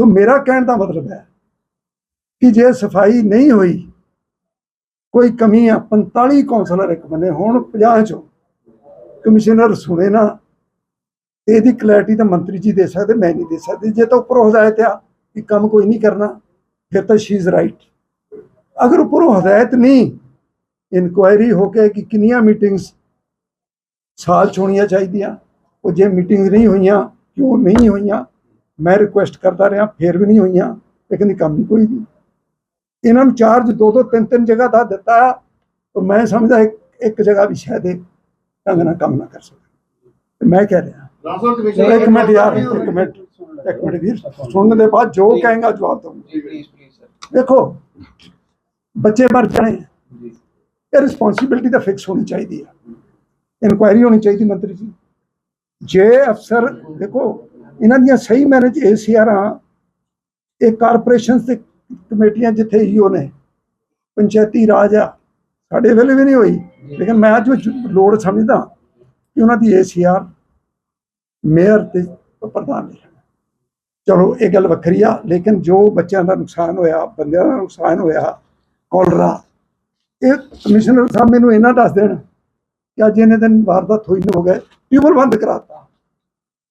ਸੋ ਮੇਰਾ ਕਹਿਣ ਦਾ ਮਤਲਬ ਹੈ ਕਿ ਜੇ ਸਫ਼ਾਈ ਨਹੀਂ ਹੋਈ, ਕੋਈ ਕਮੀ ਆ 45 ਕੌਂਸਲਰ ਇੱਕ ਬੰਨੇ ਹੁਣ 50 ਚੋਂ। ਕਮਿਸ਼ਨਰ ਸੁਣੇ ਨਾ ਇਹਦੀ ਕਲੈਰਿਟੀ ਤਾਂ ਮੰਤਰੀ ਜੀ ਦੇ ਸਕਦੇ, ਮੈਂ ਨਹੀਂ ਦੇ ਸਕਦੀ। ਜੇ ਤਾਂ ਉੱਪਰੋਂ ਹਦਾਇਤ ਆ ਕਿ ਕੰਮ ਕੋਈ ਨਹੀਂ ਕਰਨਾ, ਫਿਰ ਤਾਂ ਸ਼ੀ ਇਜ਼ ਰਾਈਟ ਅਗਰ ਉੱਪਰੋਂ ਹਦਾਇਤ ਨਹੀਂ ਇਨਕੁਆਇਰੀ ਹੋ ਕੇ ਕਿ ਕਿੰਨੀਆਂ ਮੀਟਿੰਗਸ ਸਾਲ 'ਚ ਹੋਣੀਆਂ ਚਾਹੀਦੀਆਂ, ਉਹ ਜੇ ਮੀਟਿੰਗ ਨਹੀਂ ਹੋਈਆਂ, ਕਿਉਂ ਨਹੀਂ ਹੋਈਆਂ ਮੈਂ ਰਿਕੁਐਸਟ ਕਰਦਾ ਰਿਹਾ ਫਿਰ ਵੀ ਨਹੀਂ ਹੋਈਆਂ ਲੇਕਿਨ ਇਹ ਕੰਮ ਨਹੀਂ ਕੋਈ ਨਹੀਂ ਇਹਨਾਂ ਨੂੰ ਚਾਰਜ ਦੋ ਦੋ ਤਿੰਨ ਤਿੰਨ ਜਗ੍ਹਾ ਦਾ ਦਿੱਤਾ ਤਾਂ ਮੈਂ ਸਮਝਦਾ ਇੱਕ ਇੱਕ ਜਗ੍ਹਾ ਵੀ ਸ਼ਾਇਦ ਇਹ ਢੰਗ ਨਾਲ ਕੰਮ ਨਾ ਕਰ ਸਕੇ। ਤੇ ਮੈਂ ਕਹਿ ਰਿਹਾ ਇੱਕ ਮਿੰਟ ਯਾਰ ਇੱਕ ਮਿੰਟ ਇੱਕ ਮਿੰਟ ਵੀਰ ਸੁਣਨ ਦੇ ਬਾਅਦ ਜੋ ਕਹੇਗਾ ਜਵਾਬ ਦਊਂਗਾ। ਜੀ ਪਲੀਜ਼ ਪਲੀਜ਼ ਸਰ। ਦੇਖੋ ਬੱਚੇ ਮਰ ਜਾਣੇ ਇਹ ਰਿਸਪੌਂਸਿਬਿਲਟੀ ਤਾਂ ਫਿਕਸ ਹੋਣੀ ਚਾਹੀਦੀ ਹੈ ਇਨਕੁਆਇਰੀ ਹੋਣੀ ਚਾਹੀਦੀ ਮੰਤਰੀ ਜੀ। ਜੇ ਅਫਸਰ ਦੇਖੋ ਇਹਨਾਂ ਦੀਆਂ ਸਹੀ ਮੈਨੇਜ ਏਸੀਆਰਾਂ ਇਹ ਕਾਰਪੋਰੇਸ਼ਨਸ ਤੇ ਕਮੇਟੀਆਂ ਜਿੱਥੇ ਈਓ ਨੇ ਪੰਚਾਇਤੀ ਰਾਜ ਆ ਸਾਡੇ ਵੇਲੇ ਵੀ ਨਹੀਂ ਹੋਈ ਲੇਕਿਨ ਮੈਂ ਅੱਜ ਲੋੜ ਸਮਝਦਾ ਕਿ ਉਹਨਾਂ ਦੀ ਏਸੀਆਰ ਮੇਅਰ ਤੇ ਪ੍ਰਧਾਨ ਨੇ ਚਲੋ ਇਹ ਗੱਲ ਵੱਖਰੀ ਆ ਲੇਕਿਨ ਜੋ ਬੱਚਿਆਂ ਦਾ ਨੁਕਸਾਨ ਹੋਇਆ ਬੰਦਿਆਂ ਦਾ ਨੁਕਸਾਨ ਹੋਇਆ ਕੋਲਰਾ ਇਹ ਕਮਿਸ਼ਨਰ ਸਾਹਿਬ ਮੈਨੂੰ ਇਹਨਾਂ ਦੱਸ ਦੇਣ ਕਿ ਅੱਜ ਇਹਨੇ ਦਿਨ ਵਾਰਦਾਤ ਹੋਈ ਨੂੰ ਹੋ ਗਏ ਟਿਊਬਲ ਬੰਦ ਕਰਾਤਾ।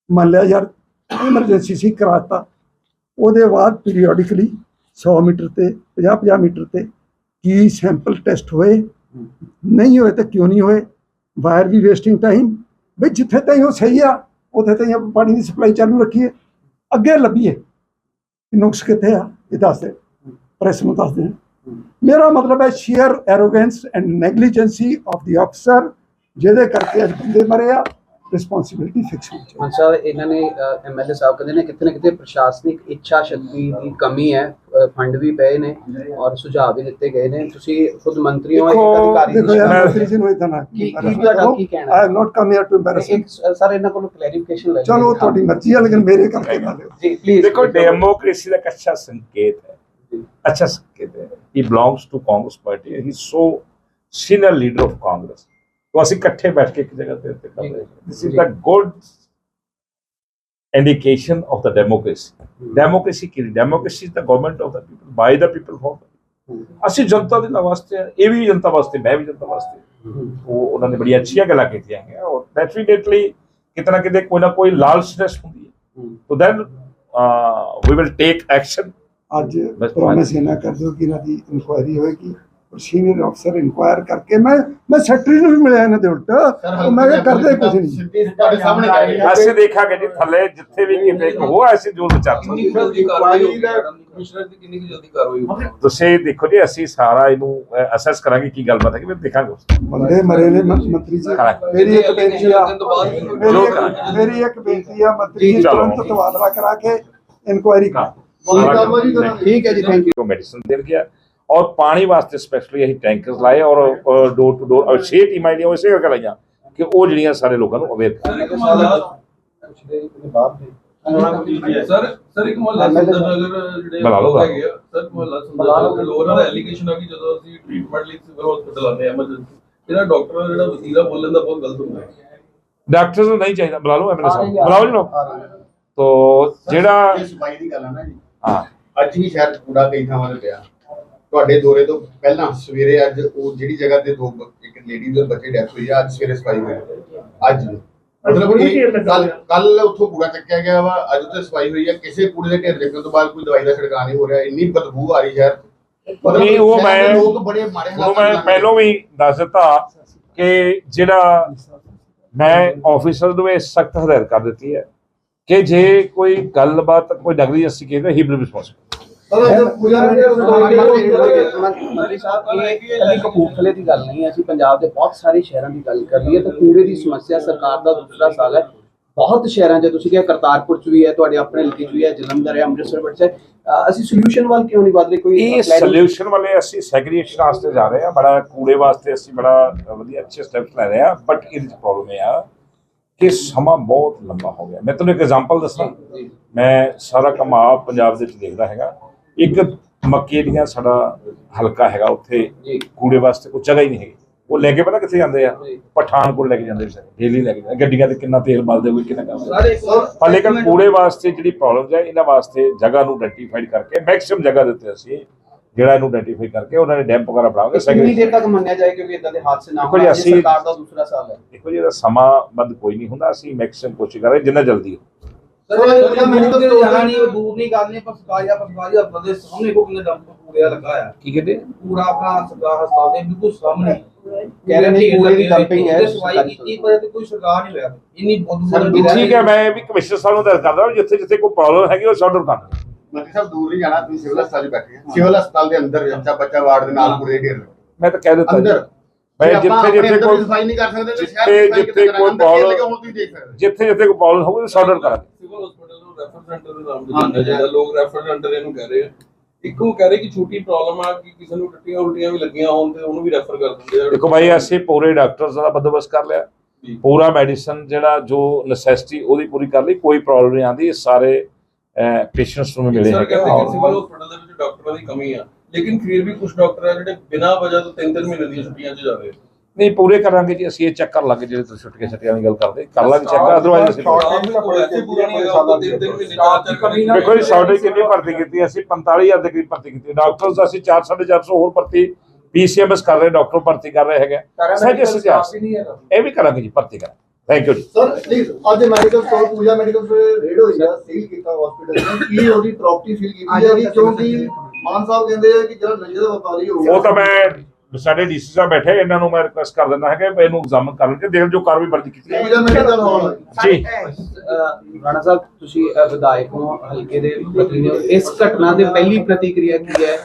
ਮੰਨ ਲਿਆ ਯਾਰ ਐਮਰਜੈਂਸੀ ਸੀ ਕਰਾਤਾ ਉਹਦੇ ਬਾਅਦ ਪੀਰੀਓਡਿਕਲੀ 100 ਮੀਟਰ ਤੇ 50 50 ਮੀਟਰ ਤੇ ਕੀ ਸੈਂਪਲ ਟੈਸਟ ਹੋਏ, ਨਹੀਂ ਹੋਏ ਤਾਂ ਕਿਉਂ ਨਹੀਂ ਹੋਏ why are we wasting time ਵੀ ਜਿੱਥੇ ਤਾਈਂ ਉਹ ਸਹੀ ਆ, ਉੱਥੇ ਤਾਈਂ ਆਪਾਂ ਪਾਣੀ ਦੀ ਸਪਲਾਈ ਚਾਲੂ ਰੱਖੀਏ। ਅੱਗੇ ਲੱਭੀਏ। ਨੁਕਸ ਕਿੱਥੇ ਆ, ਇਹ ਦੱਸ ਦੇ। ਪ੍ਰੈਸ ਨੂੰ ਦੱਸ ਦੇਣ ਮੇਰਾ ਮਤਲਬ ਹੈ sheer arrogance and negligence of ਦੀ ਅਫਸਰ ਜਿਹਦੇ ਕਰਕੇ ਅੱਜ ਬੰਦੇ ਮਰੇ ਆ। ਰਿਸਪੌਂਸਿਬਿਲਟੀ ਫਿਕਸ ਹੋਣੀ ਚਾਹੀਦੀ ਹਾਂ ਸਰ ਇਹਨਾਂ ਨੇ ਐਮਐਲਏ ਸਾਹਿਬ ਕਹਿੰਦੇ ਨੇ ਕਿਤੇ ਨਾ ਕਿਤੇ ਪ੍ਰਸ਼ਾਸਨਿਕ ਇੱਛਾ ਸ਼ਕਤੀ ਦੀ ਕਮੀ ਹੈ ਫੰਡ ਵੀ ਪਏ ਨੇ ਔਰ ਸੁਝਾਅ ਵੀ ਦਿੱਤੇ ਗਏ ਨੇ ਤੁਸੀਂ ਖੁਦ ਮੰਤਰੀ ਹੋ ਇੱਕ ਅਧਿਕਾਰੀ ਦੇਖੋ ਦੀ ਯਾਰ ਸ਼ਕਲ ਮੰਤਰੀ ਜੀ ਨੂੰ ਇਦਾਂ ਨਾ ਕੀ- ਕੀ ਤੁਹਾਡਾ ਕੀ ਕਹਿਣਾ? I am not come here to embarrass ਇੱਕ ਸਰ ਇਹਨਾਂ ਕੋਲੋਂ ਕਲੈਰੀਫਿਕੇਸ਼ਨ ਲੈ ਚਲੋ ਤੁਹਾਡੀ ਮਰਜ਼ੀ ਹੈ ਲੇਕਿਨ ਮੇਰੇ ਕਰਕੇ ਨਾ ਲਿਓ ਜੀ ਪਲੀਜ਼ देखो डेमोक्रेसी का एक अच्छा संकेत है अच्छा संकेत है he belongs to Congress party he so senior leader of Congress तो ਅਸੀਂ ਇਕੱਠੇ ਬੈਠ ਕੇ ਇੱਕ ਜਗ੍ਹਾ ਤੇ ਉੱਤੇ ਕਰ ਰਹੇ this is the good indication of the democracy. democracy ਕੀ democracy is the government of the people by the people for ਅਸੀਂ ਜਨਤਾ ਦੇ ਨਾਲ ਵਾਸਤੇ ਇਹ ਵੀ ਜਨਤਾ ਵਾਸਤੇ ਮੈਂ ਵੀ ਜਨਤਾ ਵਾਸਤੇ ਉਹ ਉਹਨਾਂ ਨੇ ਬੜੀ ਅੱਛੀਆਂ ਗੱਲਾਂ ਕੀਤੀਆਂ ਹੈ ਔਰ ਡੈਫੀਨੇਟਲੀ ਕਿਤੇ ਨਾ ਕਿਤੇ ਕੋਈ ਨਾ ਕੋਈ ਲਾਲਚਨੈਸ ਹੁੰਦੀ ਹੈ। then uh, we will take action. ਅੱਜ ਪ੍ਰੋਮਿਸ ਇਹਨਾਂ ਕਰ ਦਿਓ ਕਿ ਇਹਨਾਂ ਦੀ ਇਨਕੁਆਇਰੀ ਹੋਏਗੀ। ਸੀਨੀਅਰ ਅਫਸਰ ਇਨਕੁਆਇਰ ਕਰਕੇ ਮੈਂ ਮੈਂ ਸੈਕਟਰੀ ਨੂੰ ਵੀ ਮਿਲਿਆ ਇਹਨਾਂ ਦੇ ਉਲਟ ਉਹ ਮੈਂ ਕਿਹਾ ਕਰਦੇ ਕੁਝ ਨਹੀਂ। ਤੁਹਾਡੇ ਸਾਹਮਣੇ ਕਰਾਂਗੇ ਅਸੀਂ ਦੇਖਾਂਗੇ ਜੀ ਥੱਲੇ ਜਿੱਥੇ ਵੀ ਕਿਤੇ ਹੋ ਅਸੀਂ ਜ਼ੋਰ ਵਿਚਾਰ ਤੁਸੀਂ ਦੇਖੋ ਜੀ ਅਸੀਂ ਸਾਰਾ ਇਹਨੂੰ ਅਸੈਸ ਕਰਾਂਗੇ ਕੀ ਗੱਲਬਾਤ ਹੈ ਕਿ ਮੈਂ ਦੇਖਾਂਗੇ ਬੰਦੇ ਮਰੇ ਨੇ ਮੰਤਰੀ ਜੀ। ਮੇਰੀ ਇੱਕ ਬੇਨਤੀ ਆ। ਮੇਰੀ ਇੱਕ ਬੇਨਤੀ ਆ ਮੰਤਰੀ ਜੀ ਤੁਰੰਤ ਤਬਾਦਲਾ ਕਰਾ ਕੇ ਇਨਕੁਆਇਰੀ ਕਰ ਠੀਕ ਹੈ ਜੀ ਥੈਂਕ ਯੂ ਮੈਡੀਸਨ ਦੇ ਗਿਆ। ਔਰ ਪਾਣੀ ਵਾਸਤੇ ਸਪੈਸ਼ਲੀ ਅਸੀਂ ਟੈਂਕਰਸ ਲਾਏ ਔਰ ਡੋਰ ਟੂ ਡੋਰ ਔਰ 6 ਟੀਮਾਂ ਜਿਹੜੀਆਂ ਉਹ ਸੇਵਾ ਕਰਾਈਆਂ ਕਿ ਉਹ ਜਿਹੜੀਆਂ ਸਾਰੇ ਲੋਕਾਂ ਨੂੰ ਅਵੇਅਰ ਕਰਨ ਸਰ ਸਰ ਇੱਕ ਮਹੱਲਾ ਨਗਰ ਜਿਹੜੇ ਬਲਾ ਲਓ ਸਰ ਮਹੱਲਾ ਸੁੰਦਰ ਲੋਰਾਂ ਦਾ ਐਲੀਗੇਸ਼ਨ ਆ ਕਿ ਜਦੋਂ ਅਸੀਂ ਟ੍ਰੀਟਮੈਂਟ ਲਈ ਸਿਵਲ ਹਸਪੀਟਲ ਆਉਂਦੇ ਆ ਐਮਰਜੈਂਸੀ ਇਹਦਾ ਡਾਕਟਰ ਜਿਹੜਾ ਵਸੀਲਾ ਬੋਲਣ ਦਾ ਬਹੁਤ ਗਲਤ ਹੁੰਦਾ ਹੈ। ਡਾਕਟਰ ਨੂੰ ਨਹੀਂ ਚਾਹੀਦਾ ਬੁਲਾ ਲਓ ਐਮਐਲਏ ਸਾਹਿਬ ਬੁਲਾਓ ਜੀ ਲੋ ਤੋ ਜਿਹੜਾ ਸਫ਼ਾਈ ਦੀ ਗੱਲ ਆ ਨਾ ਜੀ। ਹਾਂ। ਅੱਜ ਵੀ ਸ਼ਾਇਦ ਕੂੜਾ ਕਈ ਥਾਵਾਂ ਤੇ ਪਿਆ। ਤੁਹਾਡੇ ਦੌਰੇ ਤੋਂ ਪਹਿਲਾਂ ਸਵੇਰੇ ਅੱਜ ਉਹ ਜਿਹੜੀ ਜਗ੍ਹਾ ਤੇ ਦੋ ਇੱਕ ਲੇਡੀ ਦੇ ਬੱਚੇ ਡੈਥ ਹੋਈ ਆ ਅੱਜ ਸਵੇਰੇ ਸਫ਼ਾਈ ਹੋਈ। ਅੱਜ। ਮਤਲਬ ਕੱਲ ਕੱਲ ਉੱਥੋਂ ਕੂੜਾ ਚੱਕਿਆ ਗਿਆ ਵਾ ਅੱਜ ਉੱਥੇ ਸਫ਼ਾਈ ਹੋਈ ਹੈ ਕਿਸੇ ਕੂੜੇ ਦੇ ਢੇਰ ਦੇਖਣ ਤੋਂ ਬਾਅਦ ਕੋਈ ਦਵਾਈ ਦਾ ਛਿੜਕਾਅ ਨਹੀਂ ਹੋ ਰਿਹਾ ਇੰਨੀ ਬਦਬੂ ਆ ਰਹੀ ਸ਼ਹਿਰ। ਮਤਲਬ ਉਹ ਮੈਂ- ਲੋਕ ਬੜੇ ਮਾੜੇ ਉਹ ਮੈਂ ਪਹਿਲਾਂ ਵੀ ਦੱਸ ਦਿੱਤਾ ਕਿ ਜਿਹੜਾ ਮੈਂ ਆਫੀਸਰ ਨੂੰ ਇਹ ਸਖਤ ਹਦਾਇਤ ਕਰ ਦਿੱਤੀ ਹੈ ਕਿ ਜੇ ਕੋਈ ਗੱਲਬਾਤ ਕੋਈ ਨਗਰੀ ਅਸੀਂ ਕਹਿੰਦੇ ਹੀ ਵਿਲ ਰਿਸਪੌਂਸਿਬਲ ਮੰਤਰੀ ਸਾਹਿਬ ਇਹ ਕੱਲੀ ਕਪੂਰਥਲੇ ਦੀ ਗੱਲ ਨਹੀਂ ਹੈ। ਅਸੀਂ ਪੰਜਾਬ ਦੇ ਬਹੁਤ ਸਾਰੇ ਸ਼ਹਿਰਾਂ ਦੀ ਗੱਲ ਕਰ ਲਈਏ ਤਾਂ ਕੂੜੇ ਦੀ ਸਮੱਸਿਆ ਸਰਕਾਰ ਦਾ ਦੂਸਰਾ ਸਾਲ ਹੈ। ਬਹੁਤ ਸ਼ਹਿਰਾਂ 'ਚ ਤੁਸੀਂ ਕਿਹਾ ਕਰਤਾਰਪੁਰ 'ਚ ਵੀ ਹੈ ਤੁਹਾਡੇ ਆਪਣੇ ਹਲਕੇ 'ਚ ਵੀ ਹੈ ਜਲੰਧਰ ਹੈ ਅੰਮ੍ਰਿਤਸਰ ਵਿੱਚ ਹੈ ਅ, ਅਸੀਂ ਸੋਲੂਸ਼ਨ ਵੱਲ ਕਿਉਂ ਨਹੀਂ ਵਧ ਰਹੇ? ਕੋਈ ਇਹ clarity- ਸੋਲੂਸ਼ਨ ਵਾਲੇ ਅਸੀਂ ਸੈਗਰੀਗੇਸ਼ਨ ਵਾਸਤੇ ਜਾ ਰਹੇ ਹਾਂ। ਬੜਾ ਕੂੜੇ ਵਾਸਤੇ ਅਸੀਂ ਬੜਾ ਵਧੀਆ ਅੱਛੇ ਸਟੈਪਸ ਲੈ ਰਹੇ ਹਾਂ। ਬਟ ਇਹਦੇ ਚ ਪ੍ਰੋਬਲਮ ਇਹ ਆ ਕਿ ਸਮਾਂ ਬਹੁਤ ਲੰਬਾ ਹੋ ਗਿਆ। ਮੈਂ ਤੁਹਾਨੂੰ ਇੱਕ ਐਗਜ਼ਾਮਪਲ ਦੱਸਾਂ। ਮੈਂ ਸਾਰਾ ਕੰਮ ਆਪ ਪੰਜਾਬ ਦੇ ਵਿੱਚ ਦੇਖਦਾ ਹੈਗਾ। ਇੱਕ ਮੱਕੇ ਦੀਆਂ ਸਾਡਾ ਹਲਕਾ ਹੈਗਾ ਉੱਥੇ। ਕੂੜੇ ਵਾਸਤੇ ਕੋਈ ਜਗ੍ਹਾ ਹੀ ਨਹੀਂ ਹੈਗੀ। ਉਹ ਲੈ ਕੇ ਪਤਾ ਕਿੱਥੇ ਜਾਂਦੇ ਆ? ਪਠਾਨਕੋਟ ਲੈ ਕੇ ਜਾਂਦੇ ਸੀ। ਡੇਲੀ ਲੈ ਕੇ ਜਾਂਦੇ। ਗੱਡੀਆਂ ਤੇ ਕਿੰਨਾ ਤੇਲ ਬਲਦੇ ਹੋਏ ਕਿੰਨਾ ਕੰਮ ਪਰ ਲੇਕਿਨ ਕੂੜੇ ਵਾਸਤੇ ਜਿਹੜੀ ਪ੍ਰੋਬਲਮਸ ਹੈ ਇਹਨਾਂ ਵਾਸਤੇ ਜਗ੍ਹਾ ਨੂੰ ਆਇਡੈਂਟੀਫਾਈਡ ਕਰਕੇ ਮੈਕਸਿਮਮ ਜਗ੍ਹਾ ਦਿੱਤੇ ਅਸੀਂ ਜਿਹੜਾ ਇਹਨੂੰ ਆਇਡੈਂਟੀਫਾਈ ਕਰਕੇ ਉਹਨਾਂ ਨੇ ਡੈਮ ਵਗੈਰਾ ਬਣਾਵਾਂਗੇ ਕਿੰਨੀ ਦੇਰ ਤੱਕ ਮੰਨਿਆ ਜਾਏ ਕਿਉਂਕਿ ਇਦਾਂ ਦੇ ਹਾਦਸੇ ਨਾ ਹੋਣ ਸਰਕਾਰ ਦਾ ਦੂਸਰਾ ਸਾਲ ਹੈ। ਦੇਖੋ ਜੀ ਇਹਦਾ ਸਮਾਂ ਬੰਦ ਕੋਈ ਨਹੀਂ ਹੁੰਦਾ। ਅਸੀਂ ਮੈਕਸਿਮਮ ਕੋਸ਼ਿਸ਼ ਕਰ ਰਹੇ ਜਿੰਨਾ ਜਲਦੀ ਹੋ। ਸਰ ਮੈਡੀਕਲ ਤੇ ਜਾਣਾ ਨਹੀਂ ਦੂਰ ਨਹੀਂ ਨਹੀਂ ਪਰ ਸਰਕਾਰੀ ਆ ਸਰਕਾਰੀ ਹਸਪਤਾਲ ਦੇ ਸਾਹਮਣੇ ਕੋ ਕਿੰਨੇ ਡੰਪ ਪੂਰਿਆ ਲੱਗਾ ਆ ਕੀ ਕਹਿੰਦੇ? ਪੂਰਾ ਆਪਣਾ ਸਰਕਾਰ ਹਸਪਤਾਲ ਦੇ ਬਿਲਕੁਲ ਸਾਹਮਣੇ। ਕਹਿ ਰਹੇ ਨੇ ਪੂਰੇ ਦੀ ਡੰਪਿੰਗ ਹੈ ਸਫ਼ਾਈ ਕੀਤੀ ਪਰ ਤੇ ਕੋਈ ਸਰਕਾਰ ਨਹੀਂ ਹੋਇਆ। ਇੰਨੀ ਬਹੁਤ ਠੀਕ ਹੈ। ਮੈਂ ਵੀ ਕਮਿਸ਼ਨਰ ਸਾਹਿਬ ਨੂੰ ਦੱਸ ਕਰਦਾ ਜਿੱਥੇ ਜਿੱਥੇ ਕੋਈ ਪ੍ਰੋਬਲਮ ਹੈਗੀ ਉਹ ਸੌਟ ਆਊਟ ਕਰ। ਮੰਤਰੀ ਸਾਹਿਬ ਦੂਰ ਨਹੀਂ ਜਾਣਾ ਤੁਸੀਂ ਸਿਵਲ ਹਸਪਤਾਲ ਬੈਠੇ ਸਿਵਲ ਹਸਪਤਾਲ ਦੇ ਅੰਦਰ ਬੱਚਾ ਬੱਚਾ ਵਾਰਡ ਦੇ ਨਾਲ ਪੂਰੇ ਢੇਰ ਮੈਂ ਤਾਂ ਕਹਿ ਦਿੱਤਾ। ਅੰਦਰ। ਮੈਂ ਜਿੱਥੇ ਜਿੱਥੇ ਕੋਈ ਸਫ਼ਾਈ ਨਹੀਂ ਕਰ ਸਕਦੇ ਤੇ ਸ਼ਹਿਰ ਜਿੱਥੇ- ਜਿੱਥੇ ਕੋਈ ਜਿੱਥੇ ਜਿੱਥੇ ਕੋਈ ਪ੍ਰੋਬਲਮ ਹੋਊਗੀ ਸੌਟ ਆਊਟ ਕਰਾਂਗੇ ਸਿਵਲ ਹਸਪੀਟਲ ਨੂੰ ਰੈਫਰ ਸੈਂਟਰ ਦੇ ਨਾਮ ਤੇ ਜਾਂਦਾ ਲੋਕ ਰੈਫਰ ਸੈਂਟਰ ਇਹਨੂੰ ਕਹਿ ਰਹੇ ਆ। ਇੱਕ ਉਹ ਕਹਿ ਰਹੇ ਕਿ ਛੋਟੀ ਪ੍ਰੋਬਲਮ ਆ ਕਿ ਕਿਸੇ ਨੂੰ ਟੱਟੀਆਂ ਉਲਟੀਆਂ ਵੀ ਲੱਗੀਆਂ ਹੋਣ ਤੇ ਉਹਨੂੰ ਵੀ ਰੈਫਰ ਕਰ ਦਿੰਦੇ ਆ। ਦੇਖੋ ਭਾਈ ਅਸੀਂ ਪੂਰੇ ਡਾਕਟਰਸ ਦਾ ਬੰਦੋਬਸਤ ਕਰ ਲਿਆ। ਪੂਰਾ ਮੈਡੀਸਨ ਜਿਹੜਾ ਜੋ ਨੈਸੈਸਿਟੀ ਉਹਦੀ ਪੂਰੀ ਕਰ ਲਈ ਕੋਈ ਪ੍ਰੋਬਲਮ ਨਹੀਂ ਆਂਦੀ ਸਾਰੇ ਪੇਸ਼ੈਂਟਸ ਨੂੰ ਮਿਲੇ ਸਰ ਹੈਗੇ। ਕਹਿੰਦੇ ਕਿ ਸਿਵਲ ਹਸਪੀਟਲ ਦੇ ਵਿੱਚ ਡਾਕਟਰਾਂ ਦੀ ਕਮੀ ਆ। ਲੇਕਿਨ ਫਿਰ ਵੀ ਕੁਝ ਡਾਕਟਰ ਆ ਜਿਹੜੇ ਬਿਨਾਂ ਵਜ੍ਹਾ ਤੋਂ ਤਿੰਨ ਤਿੰਨ ਮਹੀਨੇ ਦੀਆਂ ਛੁੱਟੀਆਂ 'ਚ ਜਾ ਰਹੇ ਨਹੀਂ ਪੂਰੇ ਕਰਾਂਗੇ ਜੀ ਅਸੀਂ ਇਹ ਚੈੱਕ ਕਰ ਲਾਂਗੇ ਜਿਹੜੇ ਤੁਸੀਂ ਛੁੱਟੀਆਂ ਛੁੱਟੀਆਂ ਦੀ ਗੱਲ ਕਰਦੇ। ਕਰ ਲਾਂਗੇ ਚੈੱਕ ਅਦਰਵਾਈਜ਼ ਅਸੀਂ ਦੇਖੋ ਜੀ ਸਾਡੇ ਕਿੰਨੀ ਭਰਤੀ ਕੀਤੀ ਅਸੀਂ 45000 ਦੇ ਕਰੀਬ ਭਰਤੀ ਕੀਤੀ। ਡਾਕਟਰਸ ਅਸੀਂ 4 450 ਹੋਰ ਭਰਤੀ ਪੀਸੀਐਮਐਸ ਕਰ ਰਹੇ ਡਾਕਟਰ ਭਰਤੀ ਕਰ ਰਹੇ ਹੈਗੇ ਸਹੀ ਸੁਝਾਅ ਇਹ ਵੀ ਕਰਾਂਗੇ ਜੀ ਭਰਤੀ ਕਰਾਂਗੇ। ਥੈਂਕ ਯੂ ਸਰ ਪਲੀਜ਼ ਅੱਜ medical store Pooja medical store raid ਹੋਈ ਆ ਸੀਲ ਕੀਤਾ ਹਸਪੀਟਲ ਨੇ। ਕੀ ਉਹਦੀ ਪ੍ਰਾਪਰਟੀ ਸੀਲ ਕੀਤੀ ਹੈ ਜੀ ਕਿਉਂਕਿ ਮਾਨ ਸਾਹਿਬ ਕਹਿੰਦੇ ਆ ਕਿ ਜਿਹੜਾ ਨੰਜੇ ਦਾ ਵਪਾਰੀ ਹੋ ਉਹ ਤਾਂ ਮੈਂ ਸਾਡੇ ਡੀਸੀ ਸਾਹਿਬ ਬੈਠੇ ਇਹਨਾਂ ਨੂੰ ਮੈਂ ਰਿਕੁਐਸਟ ਕਰ ਦਿੰਦਾ ਹੈ ਕਿ ਇਹਨੂੰ ਐਗਜ਼ਾਮਨ ਕਰਨ ਕੇ ਦੇਖ ਜੋ ਕਾਰਵਾਈ ਵਰਦੀ ਕੀਤੀ ਹੈ। ਜੀ। ਰਾਣਾ ਸਾਹਿਬ ਤੁਸੀਂ ਵਿਧਾਇਕ ਹੋ ਹਲਕੇ ਦੇ ਪ੍ਰਤੀਨਿਧੀ ਹੋ ਇਸ ਘਟਨਾ ਦੇ ਪਹਿਲੀ ਪ੍ਰਤੀਕਿਰਿਆ ਕੀ ਹੈ?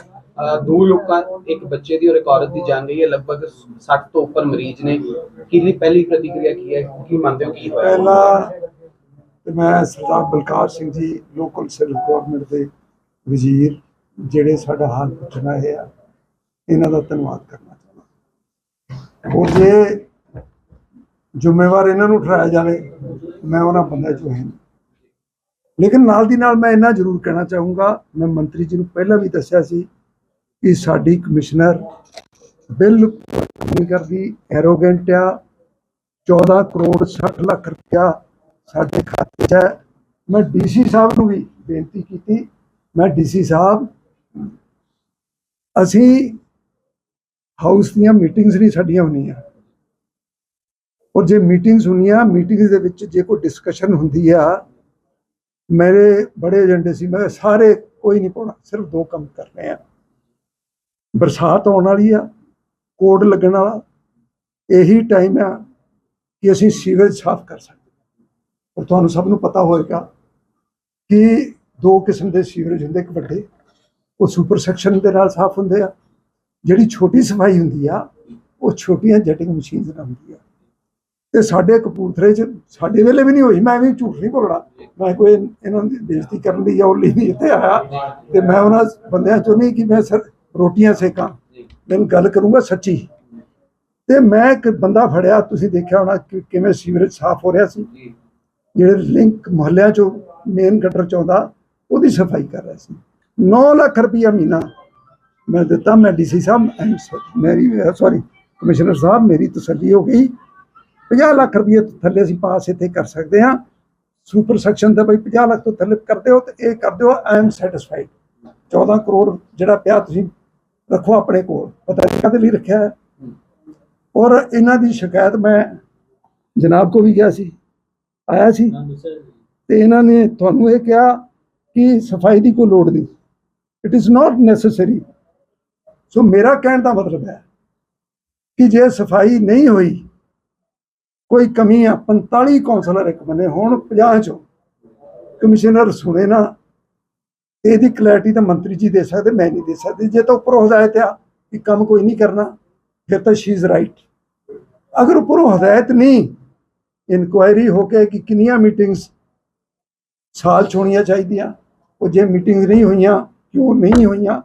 ਦੋ ਲੋਕਾਂ ਇੱਕ ਬੱਚੇ ਦੀ ਔਰ ਇੱਕ ਔਰਤ ਦੀ ਜਾਨ ਗਈ ਹੈ ਲਗਭਗ 60 ਤੋਂ ਉੱਪਰ ਮਰੀਜ਼ ਨੇ। ਕੀ ਪਹਿਲੀ ਪ੍ਰਤੀਕਿਰਿਆ ਕੀ ਹੈ? ਕੀ ਮੰਨਦੇ ਹੋ ਕੀ ਹੋਇਆ? ਪਹਿਲਾ ਤੇ ਮੈਂ ਸਰਦਾਰ Balkar Singh ji local civil government ਦੇ ਵਜ਼ੀਰ ਜਿਹੜੇ ਸਾਡਾ ਹਾਲ ਪੁੱਛਣ ਆਏ ਆ, ਇਹਨਾਂ ਦਾ ਧੰਨਵਾਦ ਕਰਨਾ ਚਾਹੁੰਦਾ। ਉਹ ਜੇ ਜ਼ਿੰਮੇਵਾਰ ਇਹਨਾਂ ਨੂੰ ਠਹਿਰਾਇਆ ਜਾਵੇ, ਮੈਂ ਉਹਨਾਂ ਬੰਦਿਆਂ ਚੋਂ ਹਾਂ ਲੇਕਿਨ ਨਾਲ ਦੀ ਨਾਲ ਮੈਂ ਇੰਨਾ ਜ਼ਰੂਰ ਕਹਿਣਾ ਚਾਹੂੰਗਾ, ਮੈਂ ਮੰਤਰੀ ਜੀ ਨੂੰ ਪਹਿਲਾਂ ਵੀ ਦੱਸਿਆ ਸੀ ਕਿ ਸਾਡੀ ਕਮਿਸ਼ਨਰ ਬਿਲਕੁਲ ਨਹੀਂ ਕਰਦੀ ਐਰੋਗੈਂਟ ਆ 14 ਕਰੋੜ 60 ਲੱਖ ਰੁਪਇਆ ਸਾਡੇ ਖਾਤੇ 'ਚ ਹੈ। ਮੈਂ ਡੀਸੀ ਸਾਹਿਬ ਨੂੰ ਵੀ ਬੇਨਤੀ ਕੀਤੀ, ਮੈਂ ਡੀਸੀ ਸਾਹਿਬ ਅਸੀਂ ਹਾਊਸ ਦੀਆਂ ਮੀਟਿੰਗਸ ਨਹੀਂ ਸਾਡੀਆਂ ਹੁੰਦੀਆਂ। ਔਰ ਜੇ ਮੀਟਿੰਗਸ ਹੁੰਦੀਆਂ ਮੀਟਿੰਗਸ ਦੇ ਵਿੱਚ ਜੇ ਕੋਈ ਡਿਸਕਸ਼ਨ ਹੁੰਦੀ ਆ, ਮੇਰੇ ਬੜੇ ਏਜੰਡੇ ਸੀ, ਮੈਂ ਸਾਰੇ ਕੋਈ ਨਹੀਂ ਪਾਉਣਾ, ਸਿਰਫ ਦੋ ਕੰਮ ਕਰਨੇ ਆ। ਬਰਸਾਤ ਆਉਣ ਵਾਲੀ ਆ, ਕੋਡ ਲੱਗਣ ਵਾਲਾ, ਇਹੀ ਟਾਈਮ ਆ ਕਿ ਅਸੀਂ ਸੀਵਰੇਜ ਸਾਫ਼ ਕਰ ਸਕਦੇ ਔਰ ਤੁਹਾਨੂੰ ਸਭ ਨੂੰ ਪਤਾ ਹੋਏਗਾ ਕਿ ਦੋ ਕਿਸਮ ਦੇ ਸੀਵਰੇਜ ਹੁੰਦੇ, ਇੱਕ ਵੱਡੇ ਉਹ ਸੁਪਰ ਸੈਕਸ਼ਨ ਦੇ ਨਾਲ ਸਾਫ਼ ਹੁੰਦੇ ਆ। ਜਿਹੜੀ ਛੋਟੀ ਸਫ਼ਾਈ ਹੁੰਦੀ ਆ, ਉਹ ਛੋਟੀਆਂ ਜੈਟਿੰਗ ਮਸ਼ੀਨਸ ਨਾਲ ਹੁੰਦੀ ਆ। ਤੇ ਸਾਡੇ ਕਪੂਰਥਲੇ 'ਚ ਸਾਡੇ ਵੇਲੇ ਵੀ ਨਹੀਂ ਹੋਈ। ਮੈਂ ਵੀ ਝੂਠ ਨਹੀਂ ਬੋਲਣਾ। ਮੈਂ ਕੋਈ ਇਹਨਾਂ ਦੀ ਬੇਇੱਜ਼ਤੀ ਕਰਨ ਲਈ ਜਾਂ ਉਹ ਲਈ ਨਹੀਂ ਇੱਥੇ ਆਇਆ। ਤੇ ਮੈਂ ਉਹਨਾਂ ਬੰਦਿਆਂ ਚੋਂ ਨਹੀਂ ਕਿ ਮੈਂ ਸਰ ਰੋਟੀਆਂ ਸੇਕਾਂ। ਮੈਂ ਗੱਲ ਕਰੂੰਗਾ ਸੱਚੀ। ਤੇ ਮੈਂ ਇੱਕ ਬੰਦਾ ਫੜਿਆ, ਤੁਸੀਂ ਦੇਖਿਆ ਹੋਣਾ ਕਿ ਕਿਵੇਂ ਸੀਵਰੇਜ ਸਾਫ਼ ਹੋ ਰਿਹਾ ਸੀ। ਜਿਹੜੇ ਲਿੰਕ ਮੁਹੱਲਿਆਂ ਚੋਂ ਮੇਨ ਗਟਰ ਚ ਆਉਂਦਾ, ਉਹਦੀ ਸਫ਼ਾਈ ਕਰ ਰਿਹਾ ਸੀ। 9 ਲੱਖ ਰੁਪਈਆ ਮਹੀਨਾ ਮੈਂ ਦਿੱਤਾ ਮੈਂ ਡੀਸੀ ਸਾਹਿਬ ਮੇਰੀ ਸੌਰੀ ਕਮਿਸ਼ਨਰ ਸਾਹਿਬ ਮੇਰੀ ਤਸੱਲੀ ਹੋ ਗਈ। 50 ਲੱਖ ਰੁਪਏ ਤੋਂ ਥੱਲੇ ਅਸੀਂ ਪਾਸ ਇੱਥੇ ਕਰ ਸਕਦੇ ਹਾਂ। ਸੁਪਰ ਸੈਕਸ਼ਨ ਦਾ ਬਈ 50 ਲੱਖ ਤੋਂ ਥੱਲੇ ਕਰਦੇ ਹੋ ਤੇ ਇਹ ਕਰ ਦਿਓ ਆਈ ਐਮ ਸੈਟੀਸਫਾਈਡ 14 ਕਰੋੜ ਜਿਹੜਾ ਪਿਆ ਤੁਸੀਂ ਰੱਖੋ ਆਪਣੇ ਕੋਲ ਪਤਾ ਨਹੀਂ ਕਾਹਦੇ ਲਈ ਰੱਖਿਆ ਹੈ। ਔਰ ਇਹਨਾਂ ਦੀ ਸ਼ਿਕਾਇਤ ਮੈਂ ਜਨਾਬ ਕੋ ਵੀ ਗਿਆ ਸੀ ਆਇਆ ਸੀ ਤੇ ਇਹਨਾਂ ਨੇ ਤੁਹਾਨੂੰ ਇਹ ਕਿਹਾ ਕਿ ਸਫ਼ਾਈ ਦੀ ਕੋਈ ਲੋੜ ਨਹੀਂ। It is not necessary so ਮੇਰਾ ਕਹਿਣ ਦਾ ਮਤਲਬ ਹੈ ਕਿ ਜੇ ਸਫ਼ਾਈ ਨਹੀਂ ਹੋਈ ਕੋਈ ਕਮੀ ਆ 45 ਕਾਉਂਸਲਰ ਇੱਕ ਬੰਨੇ ਹੁਣ 50 ਚੋਂ ਕਮਿਸ਼ਨਰ ਸੁਣੇ ਨਾ ਤੇ ਇਹਦੀ ਕਲੈਰਿਟੀ ਤਾਂ ਮੰਤਰੀ ਜੀ ਦੇ ਸਕਦੇ ਮੈਂ ਨਹੀਂ ਦੇ ਸਕਦੀ ਜੇ ਤਾਂ ਉੱਪਰੋਂ ਹਦਾਇਤ ਆ ਕਿ ਕੰਮ ਕੋਈ ਨਹੀਂ ਕਰਨਾ ਫਿਰ ਤਾਂ ਸ਼ੀ ਇਜ਼ ਰਾਈਟ ਅਗਰ ਉੱਪਰੋਂ ਹਦਾਇਤ ਨਹੀਂ ਇਨਕੁਆਇਰੀ ਹੋ ਕੇ ਕਿ ਕਿੰਨੀਆਂ ਮੀਟਿੰਗਸ ਸਾਲ 'ਚ ਹੋਣੀਆਂ ਚਾਹੀਦੀਆਂ ਉਹ ਜੇ ਮੀਟਿੰਗ ਨਹੀਂ ਹੋਈਆਂ ਕਿਉਂ ਨਹੀਂ ਹੋਈਆਂ?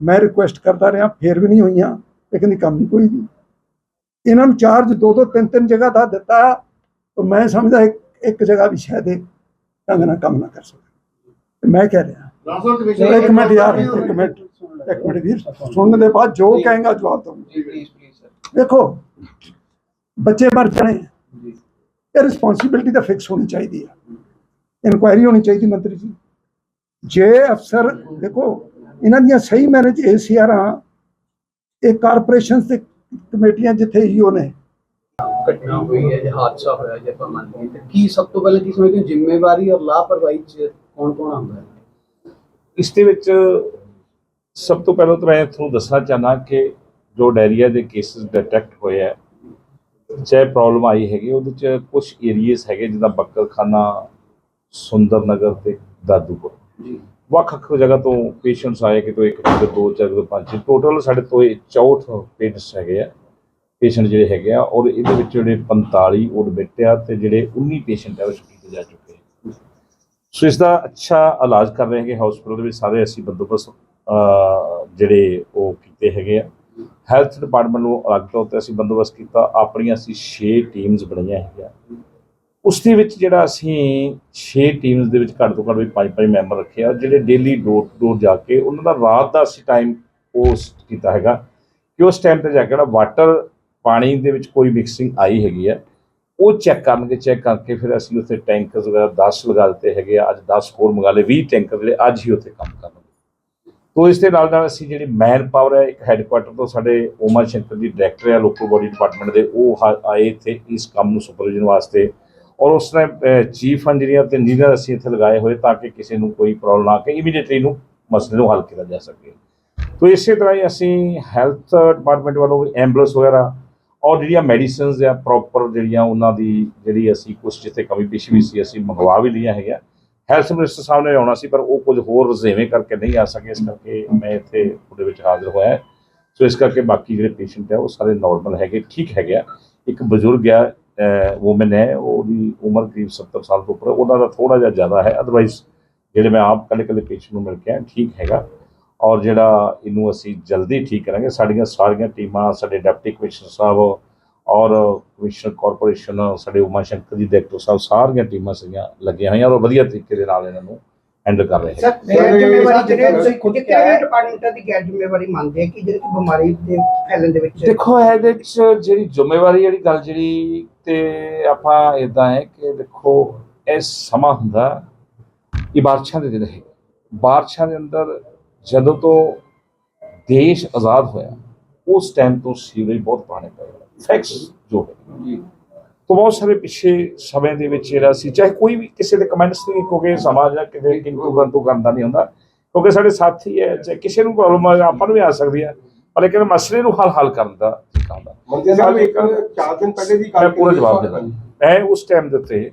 ਮੈਂ ਰਿਕੁਐਸਟ ਕਰਦਾ ਰਿਹਾ ਫਿਰ ਵੀ ਨਹੀਂ ਹੋਈਆਂ ਲੇਕਿਨ ਕੰਮ ਨਹੀਂ ਕੋਈ ਨਹੀਂ ਇਹਨਾਂ ਨੂੰ ਚਾਰਜ ਦੋ ਦੋ ਤਿੰਨ ਤਿੰਨ ਜਗ੍ਹਾ ਦਾ ਦਿੱਤਾ ਤਾਂ ਮੈਂ ਸਮਝਦਾ ਇੱਕ ਇੱਕ ਜਗ੍ਹਾ ਵੀ ਸ਼ਾਇਦ ਢੰਗ ਨਾਲ ਕੰਮ ਨਾ ਕਰ ਸਕੇ। ਮੈਂ ਕਹਿ ਰਿਹਾ ਇੱਕ ਮਿੰਟ ਯਾਰ ਇੱਕ ਮਿੰਟ ਇੱਕ ਮਿੰਟ ਵੀਰ ਸੁਣਨ ਦੇ ਬਾਅਦ ਜੋ ਕਹੇਗਾ ਜਵਾਬ ਦਊਂਗਾ। ਦੇਖੋ ਬੱਚੇ ਮਰ ਜਾਣੇ ਇਹ ਰਿਸਪੌਂਸਿਬਿਲਟੀ ਤਾਂ ਫਿਕਸ ਹੋਣੀ ਚਾਹੀਦੀ ਹੈ ਇਨਕੁਆਇਰੀ ਹੋਣੀ ਚਾਹੀਦੀ ਮੰਤਰੀ ਜੀ। ਜੇ ਅਫਸਰ ਦੇਖੋ ਇਹਨਾਂ ਦੀਆਂ ਸਹੀ ਮੈਨੇਜ ਏਸੀਆਰਾਂ ਇਹ ਕਾਰਪੋਰੇਸ਼ਨਸ ਤੇ ਕਮੇਟੀਆਂ ਜਿੱਥੇ ਈਓ ਨੇ। ਘਟਨਾ ਹੋਈ ਹੈ ਜੇ ਹਾਦਸਾ ਹੋਇਆ ਜੇ ਲਈਏ ਤੇ ਕੀ ਸਭ ਤੋਂ ਪਹਿਲਾਂ ਕੀ ਸਮਝਦੇ ਹੋ ਜ਼ਿੰਮੇਵਾਰੀ ਔਰ ਲਾਪਰਵਾਹੀ ਚ ਕੌਣ ਕੌਣ ਆਉਂਦਾ ਹੈ? ਇਸ ਦੇ ਵਿੱਚ ਸਭ ਤੋਂ ਪਹਿਲਾਂ ਤਾਂ ਮੈਂ ਤੁਹਾਨੂੰ ਦੱਸਣਾ ਚਾਹਨਾ ਕਿ ਜੋ ਡਾਇਰੀਆ ਦੇ ਕੇਸਿਸ ਡਿਟੈਕਟ ਹੋਏ ਆ ਚਾਹੇ ਪ੍ਰੋਬਲਮ ਆਈ ਹੈਗੀ ਉਹਦੇ ਚ ਕੁਝ ਏਰੀਆਸ ਹੈਗੇ ਜਿੱਦਾਂ ਬੱਕਰਖਾਨਾ ਸੁੰਦਰ ਨਗਰ ਤੇ ਦਾਦੂਪੁਰ। ਜੀ। ਵੱਖ ਵੱਖ ਜਗ੍ਹਾ ਤੋਂ ਪੇਸ਼ੈਂਟਸ ਆਏ ਕਿ ਤੋਂ ਇੱਕ ਕਿਤੇ ਦੋ ਚਾਰ, ਕਿਤੇ ਪੰਜ ਟੋਟਲ ਸਾਡੇ ਤੋਂ ਇਹ 64 ਪੇਸ਼ੈਂਟਸ ਹੈਗੇ ਆ। ਪੇਸ਼ੈਂਟ ਜਿਹੜੇ ਹੈਗੇ ਆ, ਔਰ ਇਹਦੇ ਵਿੱਚ ਜਿਹੜੇ 45 ਐਡਮਿਟ ਆ ਤੇ ਜਿਹੜੇ 19 ਪੇਸ਼ੈਂਟ ਆ, ਉਹ ਛੁੱਟੀ ਤੇ ਜਾ ਚੁੱਕੇ ਸੋ ਇਸ ਦਾ ਅੱਛਾ ਇਲਾਜ ਕਰ ਰਹੇ ਹੈਗੇ ਹਸਪੀਟਲ ਦੇ ਵਿੱਚ ਸਾਰੇ ਅਸੀਂ ਬੰਦੋਬਸਤ ਜਿਹੜੇ ਉਹ ਕੀਤੇ ਹੈਗੇ ਆ। ਹੈਲਥ ਡਿਪਾਰਟਮੈਂਟ ਨੂੰ ਅਲੱਗ ਤੌਰ ਤੇ ਅਸੀਂ ਬੰਦੋਬਸਤ ਕੀਤਾ। ਆਪਣੀਆਂ ਅਸੀਂ 6 ਟੀਮਸ ਬਣਾਈਆਂ ਹੈਗੀਆਂ। ਉਸ ਦੇ ਵਿੱਚ ਜਿਹੜਾ ਅਸੀਂ 6 ਟੀਮਸ ਦੇ ਵਿੱਚ ਘੱਟ ਤੋਂ ਘੱਟ ਵੀ 5-5 ਮੈਂਬਰ ਰੱਖੇ ਆ, ਜਿਹੜੇ ਡੇਲੀ ਡੋਰ ਟੂ ਡੋਰ ਜਾ ਕੇ ਉਹਨਾਂ ਦਾ ਰਾਤ ਦਾ ਅਸੀਂ ਟਾਈਮ ਉਸ ਕੀਤਾ ਹੈਗਾ ਕਿ ਉਸ ਟਾਈਮ ਤੇ ਜਾ ਕੇ ਜਿਹੜਾ ਵਾਟਰ ਪਾਣੀ ਦੇ ਵਿੱਚ ਕੋਈ ਮਿਕਸਿੰਗ ਆਈ ਹੈਗੀ ਆ, ਉਹ ਚੈੱਕ ਕਰਨਗੇ ਚੈੱਕ ਕਰਕੇ ਫਿਰ ਅਸੀਂ ਉੱਥੇ ਟੈਂਕਰਸ ਵਗੈਰਾ 10 ਲਗਾ ਦਿੱਤੇ ਹੈਗੇ ਆ, ਅੱਜ 10 ਹੋਰ ਮੰਗਾ ਲਏ 20 ਟੈਂਕਰ ਜਿਹੜੇ ਅੱਜ ਹੀ ਉੱਥੇ ਕੰਮ ਕਰਨਗੇ। ਤੋ ਇਸ ਦੇ ਨਾਲ ਨਾਲ ਅਸੀਂ ਜਿਹੜੀ ਮੈਨ ਪਾਵਰ ਹੈ, ਇੱਕ ਹੈੱਡਕੁਆਟਰ ਤੋਂ ਸਾਡੇ ਓਮਾ ਸ਼ੰਕਰ ਜੀ ਡਾਇਰੈਕਟਰ ਹੈ ਲੋਕਲ ਬੋਡੀ ਡਿਪਾਰਟਮੈਂਟ ਦੇ, ਉਹ ਹਾ- ਆਏ ਇੱਥੇ ਇਸ ਕੰਮ ਨੂੰ ਸੁਪਰਵਿਜ਼ਨ ਵਾਸਤੇ ਔਰ ਉਸਨੇ ਚੀਫ ਇੰਜੀਨੀਅਰ ਤੇ ਇੰਜੀਨੀਅਰ ਅਸੀਂ ਇੱਥੇ ਲਗਾਏ ਹੋਏ ਤਾਂ ਕਿ ਕਿਸੇ ਨੂੰ ਕੋਈ ਪ੍ਰੋਬਲਮ ਨਾ ਕਿ ਇਮੀਡੀਏਟਲੀ ਨੂੰ ਮਸਲੇ ਨੂੰ ਹੱਲ ਕੀਤਾ ਜਾ ਸਕੇ। ਤੋ ਇਸੇ ਤਰ੍ਹਾਂ ਹੀ ਅਸੀਂ ਹੈਲਥ ਡਿਪਾਰਟਮੈਂਟ ਵੱਲੋਂ ਐਂਬੂਲੈਂਸ ਵਗੈਰਾ ਔਰ ਜਿਹੜੀਆਂ ਮੈਡੀਸਿਨਸ ਆ ਪ੍ਰੋਪਰ ਜਿਹੜੀਆਂ ਉਹਨਾਂ ਦੀ ਜਿਹੜੀ ਅਸੀਂ ਕੁਝ ਜਿੱਥੇ ਕਮੀ ਪੇਸ਼ੀ ਵੀ ਸੀ ਅਸੀਂ ਮੰਗਵਾ ਵੀ ਲਈਆਂ ਹੈਗੀਆਂ। ਹੈਲਥ ਮਿਨਿਸਟਰ ਸਾਹਿਬ ਨੇ ਆਉਣਾ ਸੀ ਪਰ ਉਹ ਕੁਝ ਹੋਰ ਰਜ਼ੇਵੇਂ ਕਰਕੇ ਨਹੀਂ ਆ ਸਕੇ, ਇਸ ਕਰਕੇ ਮੈਂ ਇੱਥੇ ਉਹਦੇ ਵਿੱਚ ਹਾਜ਼ਰ ਹੋਇਆ। ਸੋ ਇਸ ਕਰਕੇ ਬਾਕੀ ਜਿਹੜੇ ਪੇਸ਼ੈਂਟ ਹੈ ਉਹ ਸਾਰੇ ਨਾਰਮਲ ਹੈਗੇ, ਠੀਕ ਹੈਗੇ ਆ। ਇੱਕ ਬਜ਼ੁਰਗ ਆ ਵੂਮਨ ਹੈ, ਉਹਦੀ ਉਮਰ ਕਰੀਬ 70 ਸਾਲ ਤੋਂ ਉੱਪਰ ਉਹਨਾਂ ਦਾ ਥੋੜਾ ਜਿਹਾ ਜ਼ਿਆਦਾ ਹੈ। ਅਦਰਵਾਈਜ਼ ਜਿਹੜੇ ਮੈਂ ਆਪ ਕੱਲੇ ਕੱਲੇ ਪੇਸ਼ੈਂਟ ਨੂੰ ਮਿਲ ਕੇ ਆਇਆ, ਠੀਕ ਹੈਗਾ। ਔਰ ਜਿਹੜਾ ਇਹਨੂੰ ਅਸੀਂ ਜਲਦੀ ਠੀਕ ਕਰਾਂਗੇ, ਸਾਡੀਆਂ ਸਾਰੀਆਂ ਟੀਮਾਂ, ਸਾਡੇ ਡਿਪਟੀ ਕਮਿਸ਼ਨਰ ਸਾਹਿਬ ਔਰ ਕਮਿਸ਼ਨਰ ਕਾਰਪੋਰੇਸ਼ਨ, ਸਾਡੇ ਉਮਾ ਸ਼ੰਕਰ ਜੀ, ਡਾਇਰੈਕਟਰ ਸਾਹਿਬ, ਸਾਰੀਆਂ ਟੀਮਾਂ ਸੀਗੀਆਂ ਲੱਗੀਆਂ ਹੋਈਆਂ ਔਰ ਵਧੀਆ ਤਰੀਕੇ ਦੇ ਨਾਲ ਇਹਨਾਂ ਨੂੰ ਹੈਂਡਲ ਕਰ ਰਹੇ ਹੈ ਸਰ ਜ਼ਿੰਮੇਵਾਰੀ ਜਿਹੜੇ ਤੁਸੀਂ ਖੁਦ ਕਿਹਾ ਹੈ। ਡਿਪਾਰਟਮੈਂਟਾਂ ਦੀ ਗੈਰ ਜ਼ਿੰਮੇਵਾਰੀ ਮੰਨਦੇ ਆ ਕਿ ਜਿਹੜੀ ਕਿ ਬਿਮਾਰੀ ਦੇ ਫੈਲਣ ਦੇ ਵਿੱਚ ਦੇਖੋ ਇਹਦੇ ਵਿੱਚ ਜਿਹੜੀ ਜ਼ਿੰਮੇਵਾਰੀ ਜਿਹੜੀ ਗੱਲ ਜਿਹੜੀ ਤੇ ਆਪਾਂ ਇਦਾਂ ਹੈ ਕਿ ਦੇਖੋ ਇਹ ਸਮਾਂ ਹੁੰਦਾ ਇਹ ਬਾਰਿਸ਼ਾਂ ਦੇ ਦਿਨ ਹੈ ਬਾਰਿਸ਼ਾਂ ਦੇ ਅੰਦਰ ਜਦੋਂ ਤੋਂ ਦੇਸ਼ ਆਜ਼ਾਦ ਹੋਇਆ ਉਸ ਟਾਈਮ ਤੋਂ ਸੀਵਰੇਜ ਬਹੁਤ ਪੁਰਾਣੇ ਪਏ। ਫੈਕਟਸ ਜੋ ਹੈ ਜੀ। ਤੋਂ ਬਹੁਤ ਸਾਰੇ ਪਿੱਛੇ ਸਮੇਂ ਦੇ ਵਿੱਚ ਜਿਹੜਾ ਸੀ ਚਾਹੇ ਕੋਈ ਵੀ ਕਿਸੇ ਦੇ ਕਮੈਂਟਸ ਨਹੀਂ ਕਿਉਂਕਿ ਸਮਾਜ ਜਾਂ ਕਿਤੇ ਕਿੰਤੂ ਬੰਤੂ ਕਰਦਾ ਨਹੀਂ ਹੁੰਦਾ ਕਿਉਂਕਿ ਸਾਡੇ ਸਾਥੀ ਹੈ ਚਾਹੇ ਕਿਸੇ ਨੂੰ ਪ੍ਰੋਬਲਮ ਆ ਆਪਾਂ ਨੂੰ ਵੀ ਆ ਸਕਦੀ ਹੈ ਪਰ ਲੇਕਿਨ ਮਸਲੇ ਨੂੰ ਹੱਲ ਹੱਲ ਕਰਨ ਦਾ ਹੁੰਦਾ ਮੰਤਰੀ ਸਾਹਿਬ ਇੱਕ ਚਾਰ ਦਿਨ ਪਹਿਲੇ ਦੀ ਮੈਂ ਪੂਰਾ ਜਵਾਬ ਦੇਣਾ। ਮੈਂ ਉਸ ਟਾਈਮ ਦੇ ਉੱਤੇ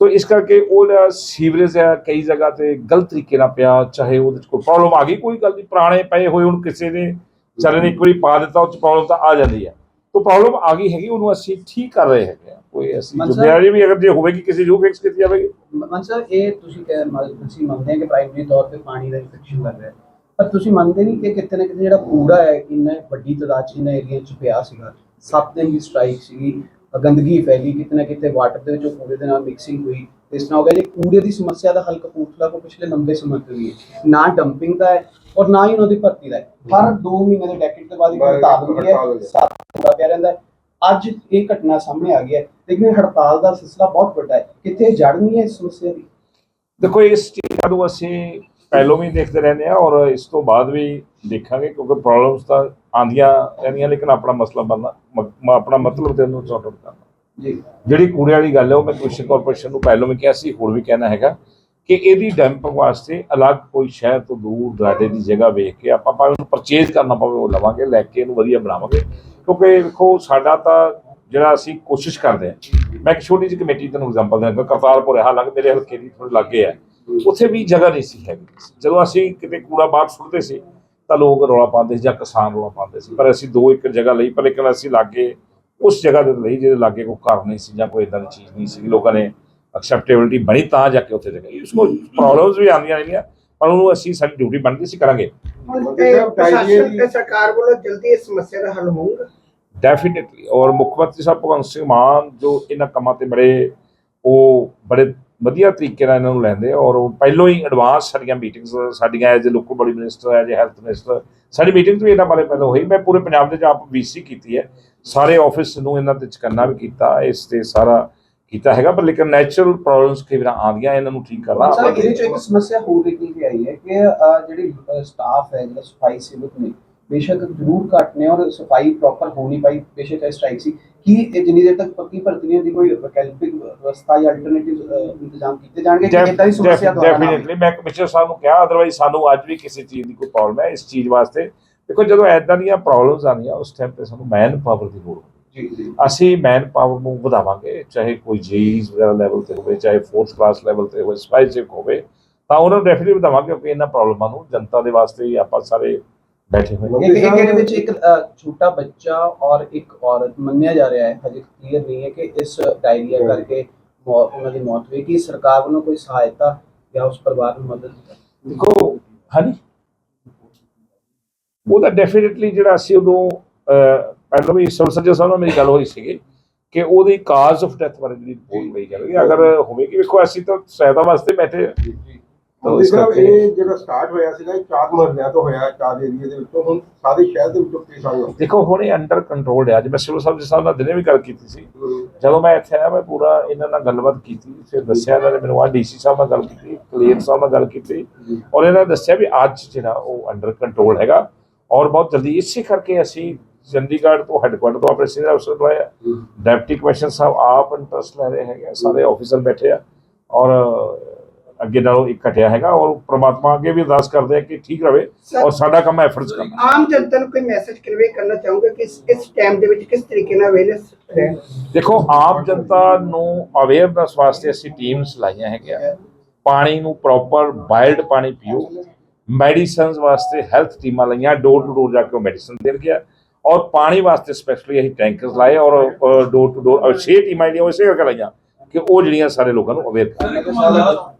ਤੋ ਇਸ ਕਰਕੇ ਉਹ ਸੀਵਰੇਜ ਹੈ ਕਈ ਜਗ੍ਹਾ ਤੇ ਗਲਤ ਤਰੀਕੇ ਨਾਲ ਪਿਆ ਚਾਹੇ ਉਹਦੇ ਚ ਕੋਈ ਪ੍ਰੋਬਲਮ ਆ ਗਈ ਕੋਈ ਗੱਲ ਨਹੀਂ ਪੁਰਾਣੇ ਪਏ ਹੋਏ ਹੁਣ ਕਿਸੇ ਨੇ ਚੱਲੇ ਨੇ ਇੱਕ ਵਾਰੀ ਪਾ ਦਿੱਤਾ ਉਹ ਚ ਪ੍ਰੋਬਲਮ ਤਾਂ ਆ ਜਾਂਦੀ ਹੈ ਤੋ ਪ੍ਰੋਬਲਮ ਆ ਗਈ ਹੈਗੀ ਉਹਨੂੰ ਅਸੀਂ ਠੀਕ ਕਰ ਰਹੇ ਹੈਗੇ ਆ ਕੋਈ ਸਾਹਿਬ- ਜ਼ਿੰਮੇਵਾਰੀ ਵੀ ਅਗਰ ਜੇ ਹੋਵੇਗੀ ਕਿਸੇ ਜੋ ਫਿਕਸ ਕੀਤੀ ਜਾਵੇਗੀ। ਮਨ ਸਰ ਇਹ ਤੁਸੀਂ ਕਹਿ ਤੁਸੀਂ ਮੰਨਦੇ ਆ ਕਿ ਪ੍ਰਾਇਮਰੀ ਤੌਰ ਤੇ ਪਾਣੀ ਦਾ ਇਨਫੈਕਸ਼ਨ ਲੱਗ ਰਿਹਾ ਹੈ। ਪਰ ਤੁਸੀਂ ਮੰਨਦੇ ਨਹੀਂ ਕਿ ਕਿਤੇ ਨਾ ਕਿਤੇ ਜਿਹੜਾ ਕੂੜਾ ਹੈ ਇੰਨਾ ਵੱਡੀ ਤਾਦਾਦ ਚ ਇਹਨਾਂ ਏਰੀਆ ਚ ਪਿਆ ਸੀਗਾ। ਸੱਤ ਦਿਨ ਦੀ ਸਟ੍ਰਾਈਕ ਸੀਗੀ ਗੰਦਗੀ ਫੈਲੀ ਕਿਤੇ ਨਾ ਕਿਤੇ ਵਾਟਰ ਦੇ ਵਿੱਚ ਉਹ ਕੂੜੇ ਦੇ ਨਾਲ ਮਿਕਸਿੰਗ ਹੋਈ। ਇਸ ਤਰ੍ਹਾਂ ਹੋ ਗਿਆ ਜੇ ਕੂੜੇ ਦੀ ਸਮੱਸਿਆ ਦਾ ਹੱਲ ਕਪੂਰਥਲਾ ਕੋ ਪਿਛਲੇ ਲੰਬੇ ਸਮੇਂ ਤੋਂ ਹੀ ਹੈ। ਨਾ ਡੰਪਿੰਗ ਦਾ ਹੈ ਔਰ ਨਾ ਹੀ ਉਹਨਾਂ ਦੀ ਭਰਤੀ ਦਾ ਹੈ। ਹਰ 2 ਮਹੀਨੇ ਦੇ ਡੈਕੇਟ ਤੋਂ ਬਾਅਦ ਇੱਕ ਹੜਤਾਲ ਹੁੰਦੀ ਹੈ। ਹੁੰਦੀ ਪਿਆ ਰਹਿੰਦਾ ਅੱਜ ਇਹ ਘਟਨਾ ਸਾਹਮਣੇ ਆ ਗਈ ਹੈ। ਲੇਕਿਨ ਹੜਤਾਲ ਦਾ ਸਿਲਸਿਲਾ ਬਹੁਤ ਵੱਡਾ ਹੈ। ਕਿਤੇ ਜੜ ਨਹੀਂ ਹੈ ਇਸ ਸਮੱਸਿਆ ਦੀ? ਦੇਖੋ ਇਸ ਚੀਜ਼ਾਂ ਨੂੰ ਅਸੀਂ ਪਹਿਲੋਂ ਵੀ ਦੇਖਦੇ ਰਹਿੰਦੇ ਆ ਔਰ ਇਸ ਤੋਂ ਬਾਅਦ ਵੀ ਦੇਖਾਂਗੇ ਕਿਉਂਕਿ ਪ੍ਰੋਬਲਮਸ ਤਾਂ ਆਂਦੀਆਂ ਰਹਿੰਦੀਆਂ ਲੇਕਿਨ ਆਪਣਾ ਮਸਲਾ ਬਣਨਾ ਮ- ਆਪਣਾ ਮਤਲਬ ਤੇ ਉਹਨੂੰ ਸੌਟ ਆਊਟ ਕਰਨਾ। ਜੀ। ਜਿਹੜੀ ਕੂੜੇ ਵਾਲੀ ਗੱਲ ਹੈ ਉਹ ਮੈਂ ਕਮਿਸ਼ਨ ਕਾਰਪੋਰੇਸ਼ਨ ਨੂੰ ਪਹਿਲਾਂ ਵੀ ਕਿਹਾ ਸੀ ਹੁਣ ਵੀ ਕਹਿਣਾ ਹੈਗਾ ਕਿ ਇਹਦੀ ਡੈਂਪ ਵਾਸਤੇ ਅਲੱਗ ਕੋਈ ਸ਼ਹਿਰ ਤੋਂ ਦੂਰ ਦਰਾਡੇ ਦੀ ਜਗ੍ਹਾ ਵੇਖ ਕੇ ਆਪਾਂ ਭਾਵੇਂ ਉਹਨੂੰ ਪਰਚੇਜ਼ ਕਰਨਾ ਪਵੇ ਉਹ ਲਵਾਂਗੇ ਲੈ ਕੇ ਇਹਨੂੰ ਵਧੀਆ ਬਣਾਵਾਂਗੇ। ਕਿਉਂਕਿ ਵੇਖੋ, ਸਾਡਾ ਤਾਂ ਜਿਹੜਾ ਅਸੀਂ ਕੋਸ਼ਿਸ਼ ਕਰਦੇ ਹਾਂ, ਮੈਂ ਇੱਕ ਛੋਟੀ ਜਿਹੀ ਕਮੇਟੀ ਤੁਹਾਨੂੰ ਐਗਜ਼ਾਮਪਲ ਦਿੰਦਾ ਕਰਤਾਰਪੁਰ ਹੈ, ਹਾਲਾਂਕਿ ਮੇਰੇ ਹਲਕੇ ਦੀ ਥੋੜੇ ਲੱਗੇ ਹੈ। ਉੱਥੇ ਵੀ ਜਗ੍ਹਾ ਨਹੀਂ ਸੀ ਹੈਗੀ। ਜਦੋਂ ਅਸੀਂ ਕਿਤੇ ਕੂੜਾ ਬਾਹਰ ਸੁੱਟਦੇ ਸੀ, ਤਾਂ ਲੋਕ ਰੌਲਾ ਪਾਉਂਦੇ ਸੀ ਜਾਂ ਕਿਸਾਨ ਰੌਲਾ ਪਾਉਂਦੇ ਸੀ। ਪਰ ਅਸੀਂ ਦੋ ਏਕੜ ਜਗ੍ਹਾ ਲਈ, ਪਰ ਲੇਕਿਨ ਅਸੀਂ ਲਾਗੇ, ਉਸ ਜਗ੍ਹਾ ਦੇ ਲਈ ਜਿਹਦੇ ਲਾਗੇ ਕੋਈ ਘਰ ਨਹੀਂ ਸੀ ਜਾਂ ਕੋਈ ਇਦਾਂ ਦੀ ਚੀਜ਼ ਨਹੀਂ ਸੀ। ਲੋਕਾਂ ਨੇ ਐਕਸੈਪਟੇਬਿਲਟੀ ਬਣੀ ਤਾਂ ਜਾ ਕੇ ਉੱਥੇ ਜਗ੍ਹਾ ਲਈ। ਉਸ ਪ੍ਰੋਬਲਮਸ ਵੀ ਆਉਂਦੀਆਂ ਰਹਿੰਦੀਆਂ ਪਰ ਉਹਨੂੰ ਅਸੀਂ ਸਾਡੀ ਡਿਊਟੀ ਬਣਦੀ ਸੀ ਕਰਾਂਗੇ। ਪ੍ਰਸ਼ਾਸਨ ਤੇ ਸਰਕਾਰ ਵੱਲੋਂ ਜਲਦੀ ਇਸ ਸਮੱਸਿਆ ਦਾ ਹੱਲ ਹੋਊਗਾ? ਡੈਫੀਨਿਟਲੀ ਔਰ ਮੁੱਖ ਮੰਤਰੀ ਸਾਹਿਬ ਭਗਵੰਤ ਸਿੰਘ ਮਾਨ ਜੋ ਇਹਨਾਂ ਕੰਮਾਂ ਤੇ ਬੜੇ ਉਹ ਬੜੇ ਵਧੀਆ ਤਰੀਕੇ ਨਾਲ ਇਹਨਾਂ ਨੂੰ ਲੈਂਦੇ ਔਰ ਉਹ ਪਹਿਲੋਂ ਹੀ ਐਡਵਾਂਸ ਸਾਡੀਆਂ ਮੀਟਿੰਗਸ ਸਾਡੀਆਂ ਐਜ਼ ਅ ਲੋਕਲ ਬੜੀ minister as a health minister ਸਾਡੀ ਮੀਟਿੰਗ ਵੀ ਇਹਨਾਂ ਬਾਰੇ ਪਹਿਲਾਂ ਹੋਈ। ਮੈਂ ਪੂਰੇ ਪੰਜਾਬ ਦੇ ਚ ਆਪ ਵੀਸੀ ਕੀਤੀ ਹੈ। ਸਾਰੇ ਆਫਿਸ ਨੂੰ ਇਹਨਾਂ ਤੇ ਚਕੰਨਾ ਵੀ ਕੀਤਾ ਇਸ ਤੇ ਸਾਰਾ ਕੀਤਾ ਹੈਗਾ ਪਰ ਲੇਕਿਨ ਨੈਚੁਰਲ ਪ੍ਰੋਬਲਮਸ ਕਈ ਵਾਰ ਆਉਂਦੀਆਂ ਇਹਨਾਂ ਨੂੰ ਠੀਕ ਕਰਨਾ ਸਰ ਇਹਦੇ ਚ ਇੱਕ ਸਮੱਸਿਆ ਹੋਰ ਨਿਕਲ ਕੇ ਆਈ ਹੈ ਕਿ ਜਿਹੜੀ ਸਟਾਫ ਹੈ ਜਿਹੜਾ ਸਫ਼ਾਈ ਸੇਵਕ ਨੇ ਬੇਸ਼ੱਕ ਜ਼ਰੂਰ ਘੱਟ ਨੇ ਔਰ ਸਫ਼ਾਈ ਪ੍ਰੋਪਰ ਹੋ ਨਹੀਂ ਪਾਈ ਬੇਸ਼ੱਕ ਇਹ ਸਟ੍ਰਾਈਕ ਸੀ। ਕੀ ਇਹ ਜਿੰਨੀ ਦੇਰ ਤੱਕ ਪੱਕੀ ਭਰਤੀ ਨਹੀਂ ਹੁੰਦੀ ਕੋਈ ਵੈਕਲਪਿਕ ਵਿਵਸਥਾ ਜਾਂ ਅਲਟਰਨੇਟਿਵ ਇੰਤਜ਼ਾਮ ਕੀਤੇ ਜਾਣਗੇ ਕਿ ਇਦਾਂ ਦੀ ਸਮੱਸਿਆ ਆਵੇ ਡੈਫੀਨਿਟਲੀ ਮੈਂ ਕਮਿਸ਼ਨਰ ਸਾਹਿਬ ਨੂੰ ਕਿਹਾ ਅਦਰਵਾਈਜ਼ ਸਾਨੂੰ ਅੱਜ ਵੀ ਕਿਸੇ ਚੀਜ਼ ਦੀ ਕੋਈ ਪ੍ਰੋਬਲਮ ਹੈ ਇਸ ਚੀਜ਼ ਵਾਸਤੇ। ਦੇਖੋ ਜਦੋਂ ਐਦਾਂ ਦੀਆਂ ਪ੍ਰੋਬਲਮਸ ਆਉਂਦੀਆਂ ਉਸ ਟਾਈਮ ਤੇ ਸਾਨੂੰ ਮੈਨ ਪਾਵਰ ਦੀ ਲੋੜ ਹੁੰਦੀ। ਅਸੀਂ ਮੈਨ ਪਾਵਰ ਨੂੰ ਵਧਾਵਾਂਗੇ ਚਾਹੇ ਕੋਈ ਜੀਸ ਵਗੈਰਾ ਲੈਵਲ ਤੇ ਹੋਵੇ ਚਾਹੇ ਫੋਰਥ ਕਲਾਸ ਲੈਵਲ ਤੇ ਹੋਵੇ ਸਪਾਈਸਿਕ ਹੋਵੇ ਤਾਂ ਉਹਨਾਂ ਨੂੰ ਡੈਫੀਨਿਟਲੀ ਵਧਾਵਾਂਗੇ ਕਿਉਂਕਿ ਇਹਨਾਂ ਪ੍ਰੋਬਲਮਾਂ ਨੂੰ ਜਨਤਾ ਦੇ ਵਾਸਤੇ ਹੀ ਆਪਾਂ ਸਾਰੇ ਬੈਠੇ ਹੋਏ ਹਾਂ ਇੱਕ ਇੱਕ ਇਹਦੇ ਵਿੱਚ ਇੱਕ ਛੋਟਾ ਬੱਚਾ ਔਰ ਇੱਕ ਔਰਤ ਮੰਨਿਆ ਜਾ ਰਿਹਾ ਹੈ ਹਜੇ ਕਲੀਅਰ ਨਹੀਂ ਹੈ ਕਿ ਇਸ ਡਾਇਰੀਆ ਕਰਕੇ ਉਹਨਾਂ ਦੀ ਮੌਤ ਹੋਈ ਕਿ ਸਰਕਾਰ ਵੱਲੋਂ ਕੋਈ ਸਹਾਇਤਾ ਜਾਂ ਉਸ ਪਰਿਵਾਰ ਨੂੰ ਮਦਦ ਦੇਖੋ ਹਾਂਜੀ। ਉਹਦਾ ਡੈਫੀਨਿਟਲੀ ਜਿਹੜਾ ਅਸੀਂ ਉਦੋਂ ਪਹਿਲਾਂ ਵੀ ਸਿਵਲ ਸਰਜਨ ਸਾਹਿਬ ਨਾਲ ਮੇਰੀ ਗੱਲ ਹੋਈ ਸੀਗੀ ਕਿ ਉਹਦੀ ਕਾਜ਼ ਆਫ ਡੈਥ ਬਾਰੇ ਜਿਹੜੀ ਰਿਪੋਰਟ ਲਈ ਜਾਵੇਗੀ ਅਗਰ ਹੋਵੇਗੀ ਵੇਖੋ ਅਸੀਂ ਤਾਂ ਸਹਾਇਤਾ ਵਾਸਤੇ ਬੈਠੇ ਹਾਂ। ਤਾਂ ਇਸ ਕਰਕੇ ਇਹ ਜਿਹੜਾ ਸਟਾਰਟ ਹੋਇਆ ਸੀਗਾ ਇਹ ਚਾਰ ਮਹੀਨਿਆਂ ਤੋਂ ਹੋਇਆ ਚਾਰ ਏਰੀਆ ਦੇ ਵਿੱਚੋਂ। ਹੁਣ ਸਾਰੇ ਸ਼ਹਿਰ ਦੇ ਵਿੱਚੋਂ ਕੇਸ ਆਏ ਹੋਏ। ਦੇਖੋ ਹੁਣ ਇਹ ਅੰਡਰ ਕੰਟਰੋਲ ਹੈ। ਅੱਜ ਮੈਂ ਸਿਵਲ ਸਰਜਨ ਸਾਹਿਬ ਨਾਲ ਦਿਨੇ ਵੀ ਗੱਲ ਕੀਤੀ ਸੀ। ਜਦੋਂ ਮੈਂ ਇੱਥੇ ਆਇਆ ਮੈਂ ਪੂਰਾ ਇਹਨਾਂ ਨਾਲ ਗੱਲਬਾਤ ਕੀਤੀ ਫਿਰ ਦੱਸਿਆ ਇਹਨਾਂ ਨੇ ਮੈਨੂੰ ਆ ਡੀਸੀ ਸਾਹਿਬ ਨਾਲ ਗੱਲ ਕੀਤੀ ਕਲੀਅਰ ਸਾਹਿਬ ਨਾਲ ਗੱਲ ਕੀਤੀ। ਔਰ ਇਹਨਾਂ ਨੇ ਦੱਸਿਆ ਵੀ ਅੱਜ ਜਿਹੜਾ ਉਹ ਅੰਡਰ ਕੰਟਰੋਲ ਹੈਗਾ। ਔਰ ਬਹੁਤ ਜਲਦੀ ਇਸੇ ਕਰਕੇ ਅਸੀਂ ਚੰਡੀਗੜ੍ਹ ਤੋਂ ਹੈੱਡਕੁਆਟਰ ਤੋਂ ਆਪਣੇ ਸੀਨੀਅਰ ਅਫਸਰ ਬੁਲਾਇਆ। ਡਿਪਟੀ ਕਮਿਸ਼ਨਰ ਸਾਹਿਬ ਆਪ ਇੰਟਰਸਟ ਲੈ ਰਹੇ ਹੈਗੇ ਸਾਰੇ ਆਫੀਸਰ ਬੈਠੇ ਆ। ਔਰ ਅੱਗੇ ਨਾਲੋਂ ਇੱਕ ਘਟਿਆ ਹੈਗਾ। ਔਰ ਪ੍ਰਮਾਤਮਾ ਅੱਗੇ ਵੀ ਅਰਦਾਸ ਕਰਦੇ ਆ ਕਿ ਠੀਕ ਰਵੇ ਔਰ ਸਾਡਾ ਕੰਮ ਐਫਰਟਸ ਕਰਨਾ। ਆਮ ਜਨਤਾ ਨੂੰ ਕੋਈ ਮੈਸੇਜ ਕਨਵੇ ਕਰਨਾ ਚਾਹੂੰਗਾ ਕਿ ਇਸ ਇਸ ਟਾਈਮ ਦੇ ਵਿੱਚ ਕਿਸ ਤਰੀਕੇ ਨਾਲ ਅਵੇਅਰਨੈਸ ਰਹਿਣ ਦੇਖੋ ਆਮ ਜਨਤਾ ਨੂੰ ਅਵੇਅਰਨੈਸ ਵਾਸਤੇ ਅਸੀਂ ਟੀਮਸ ਲਾਈਆਂ ਹੈਗੀਆਂ। ਪਾਣੀ ਨੂੰ ਪ੍ਰੋਪਰ ਬਾਇਲਡ ਪਾਣੀ ਪੀਓ। ਮੈਡੀਸਨਸ ਵਾਸਤੇ ਹੈਲਥ ਟੀਮਾਂ ਲਾਈਆਂ। ਡੋਰ ਟੂ ਡੋਰ ਜਾ ਕੇ ਮੈਡੀਸਨ ਦੇਣ ਗਿਆ ਔਰ ਪਾਣੀ ਵਾਸਤੇ ਸਪੈਸ਼ਲੀ ਅਸੀਂ ਟੈਂਕਰਸ ਲਾਏ ਔਰ ਡੋਰ ਟੂ ਡੋਰ ਛੇ ਟੀਮਾਂ ਜਿਹੜੀਆਂ ਉਹ ਇਸੇ ਕਰਕੇ ਲਾਈਆਂ ਕਿ ਉਹ ਜਿਹੜੀਆਂ ਸਾਰੇ ਲੋਕਾਂ ਨੂੰ ਅਵੇਅਰ ਸਰ